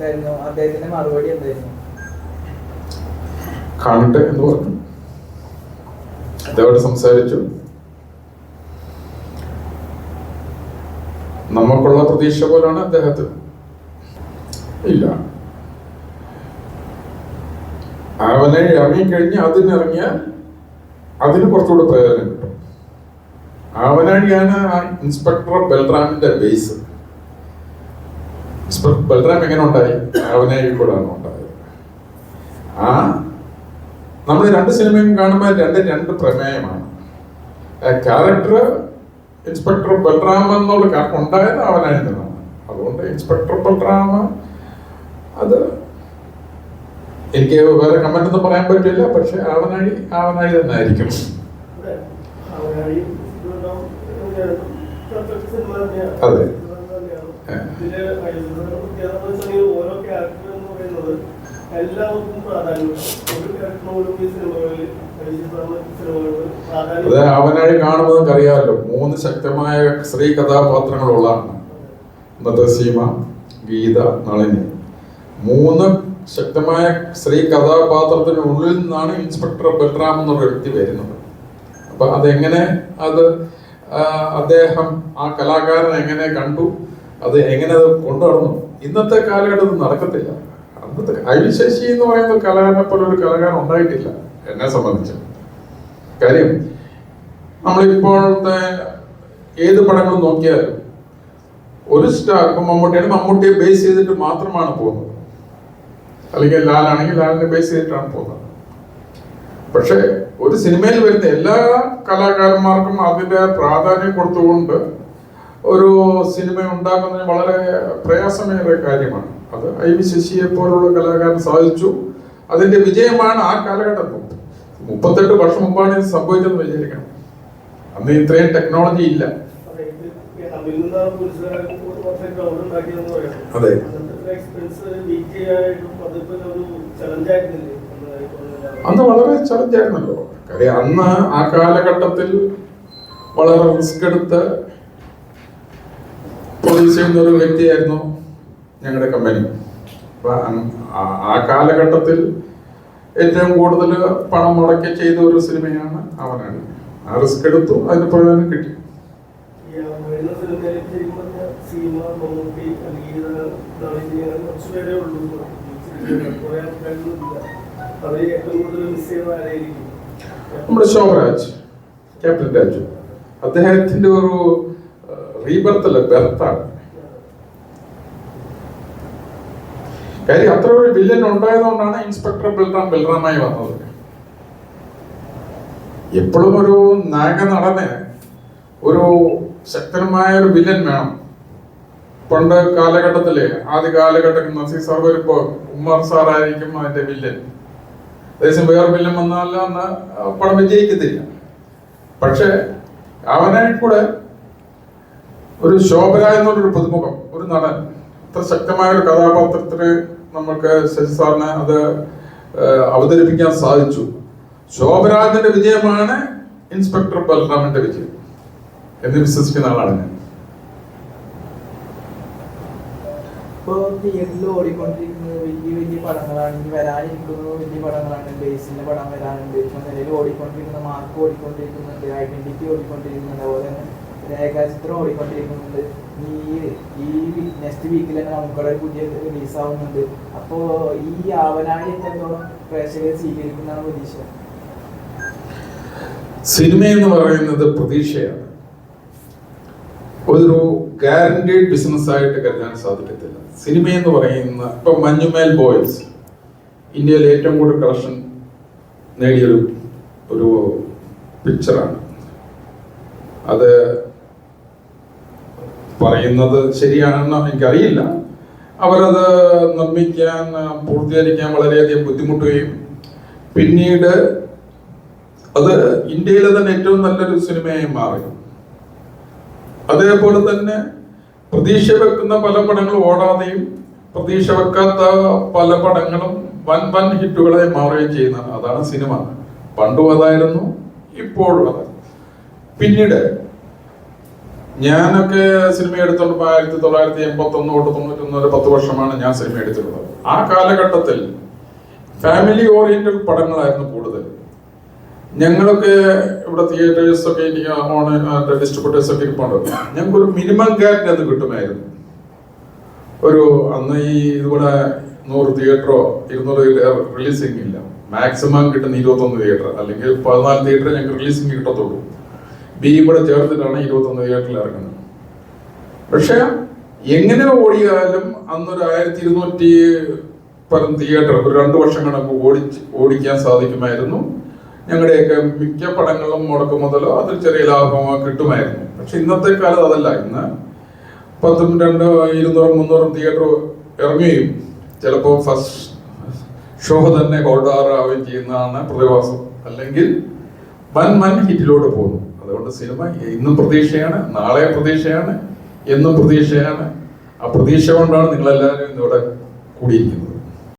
ചോദിച്ചിട്ടുണ്ടായിരുന്നു അദ്ദേഹത്തിന്റെ മറുപടി എന്തായിരുന്നു? കാണട്ടെ എന്ന് പറഞ്ഞു. അദ്ദേഹത്തോട് സംസാരിച്ചു. നമുക്കുള്ള പ്രതീക്ഷ പോലാണ് അദ്ദേഹത്തിന്. ഇല്ല. അവനെ ഇറങ്ങിക്കഴിഞ്ഞ് അതിനിറങ്ങിയാൽ അതിന് കുറച്ചുകൂടെ പ്രയോജനം കിട്ടും. അവനാണ് ആ ഇൻസ്പെക്ടർ ബൽറാമിന്റെ ബേസ് ബൽറാം എങ്ങനെ ഉണ്ടായി? അവനായി കൂടാണ് ഉണ്ടായത്. ആ നമ്മൾ രണ്ട് സിനിമയും കാണുമ്പോൾ രണ്ട് രണ്ട് പ്രമേയമാണ്. ക്യാരക്ടർ ഇൻസ്പെക്ടർ ബൽറാം എന്നുള്ള ക്യാരക്ടർ ഉണ്ടായത് അവനായി നിന്നാണ് അതുകൊണ്ട് ഇൻസ്പെക്ടർ ബൽറാം അത് എനിക്ക് വേറെ കമന്റ് ഒന്നും പറയാൻ പറ്റില്ല പക്ഷെ അവനായി അവനായി തന്നെ ആയിരിക്കും അതെ. ഓരോ ക്യാരക്ടർ എന്ന് പറയുന്നത് എല്ലാവർക്കും പ്രാധാന്യം ഒരു ക്യാരക്ടറിനോടും ഈ സിനിമകളിൽ അവനായി കാണുമ്പോൾ അറിയാമല്ലോ മൂന്ന് ശക്തമായ സ്ത്രീ കഥാപാത്രങ്ങളുള്ളതാണ് നദസീമ ഗീത നളിനി. മൂന്ന് ശക്തമായ സ്ത്രീ കഥാപാത്രത്തിനുള്ളിൽ നിന്നാണ് ഇൻസ്പെക്ടർ ബൽറാം എന്നൊരു വ്യക്തി വരുന്നത്. അപ്പൊ അതെങ്ങനെ അത് അദ്ദേഹം ആ കലാകാരൻ എങ്ങനെ കണ്ടു? അത് എങ്ങനെ അത് കൊണ്ടുനടന്നു ഇന്നത്തെ കാലഘട്ടത്തിൽ നടക്കത്തില്ല. അന്നത്തെ ഐ എന്ന് പറയുന്ന കലാകാരനെ പോലെ ഒരു കലാകാരൻ ഉണ്ടായിട്ടില്ല എന്നെ സംബന്ധിച്ച്. കാര്യം നമ്മളിപ്പോഴത്തെ ഏത് പടങ്ങളും നോക്കിയാലും ഒരു സ്റ്റാർ ഇപ്പൊ മമ്മൂട്ടിയാണ്. മമ്മൂട്ടിയെ ബേസ് ചെയ്തിട്ട് മാത്രമാണ് പോകുന്നത്. അല്ലെങ്കിൽ ലാലാണെങ്കിൽ ലാലിനെ ബേസ് ചെയ്തിട്ടാണ് പോകുന്നത്. പക്ഷേ ഒരു സിനിമയിൽ വരുന്ന എല്ലാ കലാകാരന്മാർക്കും അതിന്റെ പ്രാധാന്യം കൊടുത്തുകൊണ്ട് ഒരു സിനിമ ഉണ്ടാക്കുന്നതിന് വളരെ പ്രയാസമേറിയ കാര്യമാണ്. അത് ഐ വി ശശിയെ പോലുള്ള കലാകാരൻ സാധിച്ചു. അതിന്റെ വിജയമാണ് ആ കാലഘട്ടത്തിൽ. മുപ്പത്തെട്ട് വർഷം മുമ്പാണ് ഇത് സംഭവിച്ചതെന്ന് വിചാരിക്കണം. അന്ന് ഇത്രയും ടെക്നോളജി ഇല്ല. അതെ, അന്ന് വളരെ ചലഞ്ചായിരുന്നല്ലോ കാര്യം അന്ന് ആ കാലഘട്ടത്തിൽ വളരെ റിസ്ക് എടുത്ത് പ്രൊഡ്യൂസ് ചെയ്യുന്ന ഒരു വ്യക്തിയായിരുന്നു ഞങ്ങളുടെ കമ്പനി ആ- കാലഘട്ടത്തിൽ ഏറ്റവും കൂടുതൽ പണം മുടക്കി ചെയ്ത ഒരു സിനിമയാണ് അവനാണ്. ആ റിസ്ക് എടുത്തു അതിന് പ്രയോജനം കിട്ടി. നമ്മുടെ ശോഭരാജ് ക്യാപ്റ്റൻ രാജു. അദ്ദേഹത്തിന്റെ ഒരു റീബർത്ത് അല്ല ബെർത്താണ്. കാര്യം അത്ര ഒരു വില്ലൻ ഉണ്ടായതുകൊണ്ടാണ് ഇൻസ്പെക്ടർ ബൽറാം ബൽറാമായി വന്നത്. എപ്പോഴും ഒരു നായക നടന് ഒരു ശക്തമായ ഒരു വില്ലൻ വേണം. പണ്ട് കാലഘട്ടത്തിൽ ആദ്യ കാലഘട്ടത്തിൽ നസീർ സാർ വരുമ്പോ ഉമ്മർ സാർ ആയിരിക്കും അതിന്റെ വില്ലൻ അതേസമയം വേറെ വില്ലൻ വന്നാലും അന്ന് പടം വിജയിക്കത്തില്ല. പക്ഷെ അവനെ കൂടെ ഒരു ശോഭന എന്നുള്ളൊരു പുതുമുഖം ഒരു നടൻ. ഇത്ര ശക്തമായ ഒരു കഥാപാത്രത്തിന് നമുക്ക് ശശി സാറിന് അത് അവതരിപ്പിക്കാൻ സാധിച്ചു. ശോഭരാജിന്റെ വിജയമാണ് ഇൻസ്പെക്ടർ ബൽറാമിന്റെ വിജയം എന്ന് വിശ്വസിക്കുന്ന ആളാണ് ഞാൻ. ഓടിക്കൊണ്ടിരിക്കുന്നത്? വലിയ വലിയ പടങ്ങളാണ് ഇനി വലിയ പടങ്ങളാണ് ബേസിന്റെ പടം വരാനുണ്ട്. മാർക്ക് ഐഡന്റിറ്റി ഓടിക്കൊണ്ടിരിക്കുന്നുണ്ട്. അതുപോലെ തന്നെ രേഖാചിത്രം ഓടിക്കൊണ്ടിരിക്കുന്നുണ്ട്. ഈ ഈ നെക്സ്റ്റ് വീക്കിൽ തന്നെ നമുക്കുള്ള ഒരു പുതിയ റിലീസ് ആവുന്നുണ്ട്. അപ്പോ ഈ ആവനാഴി എത്രത്തോളം പ്രേക്ഷകരെ സ്വീകരിക്കുന്നതാണ് പ്രതീക്ഷ? സിനിമ എന്ന് പറയുന്നത് പ്രതീക്ഷയാണ്. ഒരു ഗ്യാരണ്ടീഡ് ബിസിനസ് ആയിട്ട് കരുതാൻ സാധിക്കത്തില്ല. സിനിമ എന്ന് പറയുന്ന ഇപ്പൊ മഞ്ഞുമേൽ ബോയ്സ് ഇന്ത്യയിൽ ഏറ്റവും കൂടുതൽ കളക്ഷൻ നേടിയൊരു ഒരു പിക്ചറാണ് അത് പറയുന്നത് ശരിയാണെന്ന് എനിക്കറിയില്ല. അവരത് നിർമ്മിക്കാൻ പൂർത്തീകരിക്കാൻ വളരെയധികം ബുദ്ധിമുട്ടുകയും പിന്നീട് അത് ഇന്ത്യയിലെ തന്നെ ഏറ്റവും നല്ലൊരു സിനിമയായി മാറി. അതേപോലെ തന്നെ പ്രതീക്ഷ വെക്കുന്ന പല പടങ്ങളും ഓടാതെയും പ്രതീക്ഷ വെക്കാത്ത പല പടങ്ങളും വൻ വൻ ഹിറ്റുകളായി മാറുകയും ചെയ്യുന്നതാണ്. അതാണ് സിനിമ. പണ്ടും അതായിരുന്നു ഇപ്പോഴും അത് പിന്നീട് ഞാനൊക്കെ സിനിമ എടുത്തോണ്ട് ആയിരത്തി തൊള്ളായിരത്തി എൺപത്തി ഒന്ന് തൊട്ട് തൊണ്ണൂറ്റൊന്ന് വരെ പത്ത് വർഷമാണ് ഞാൻ സിനിമ എടുത്തിട്ടുള്ളത്. ആ കാലഘട്ടത്തിൽ ഫാമിലി ഓറിയന്റഡ് പടങ്ങളായിരുന്നു കൂടുതൽ. ഞങ്ങളൊക്കെ ഇവിടെ തിയേറ്റേഴ്സ് ഒക്കെ എനിക്ക് ഓണ് ഡിസ്ട്രിബ്യൂട്ടേഴ്സ് ഒക്കെ ഇരിപ്പുണ്ട്. ഞങ്ങൾക്ക് ഒരു മിനിമം ഗ്യാരണ്ടി അത് കിട്ടുമായിരുന്നു. ഒരു അന്ന് ഈ ഇതുപോലെ നൂറ് തിയേറ്ററോ ഇരുന്നൂറ് റിലീസിംഗ് ഇല്ല. മാക്സിമം കിട്ടുന്ന ഇരുപത്തൊന്ന് തിയേറ്റർ അല്ലെങ്കിൽ പതിനാല് തിയേറ്റർ ഞങ്ങൾക്ക് റിലീസിംഗ് കിട്ടത്തുള്ളൂ. ബി കൂടെ ചേർത്തിട്ടാണ് ഇരുപത്തൊന്ന് തിയേറ്ററിൽ ഇറങ്ങുന്നത്. പക്ഷെ എങ്ങനെ ഓടിയാലും അന്നൊരു ആയിരത്തി ഇരുന്നൂറ്റി പരം തിയേറ്റർ ഒരു രണ്ട് വർഷം കണക്ക് ഓടി ഓടിക്കാൻ സാധിക്കുമായിരുന്നു. ഞങ്ങളുടെയൊക്കെ മിക്ക പടങ്ങളും മുടക്കം മുതലോ അതിൽ ചെറിയ ലാഭമോ കിട്ടുമായിരുന്നു. പക്ഷെ ഇന്നത്തെ കാലത്ത് അതല്ല. ഇന്ന് പത്തും രണ്ടോ ഇരുന്നൂറും മുന്നൂറും തിയേറ്റർ ഇറങ്ങുകയും ചിലപ്പോൾ ഫസ്റ്റ് ഷോ തന്നെ ഹോൾഡാറാവുകയും ചെയ്യുന്നതാണ് പ്രതിഭാസം. അല്ലെങ്കിൽ വൻ വൻ ഹിറ്റിലോട്ട് പോകുന്നു. അതുകൊണ്ട് സിനിമ ഇന്നും പ്രതീക്ഷയാണ് നാളെ പ്രതീക്ഷയാണ് എന്നും പ്രതീക്ഷയാണ്. ആ പ്രതീക്ഷ കൊണ്ടാണ് നിങ്ങളെല്ലാവരും ഇന്നിവിടെ കൂടിയിരിക്കുന്നത്.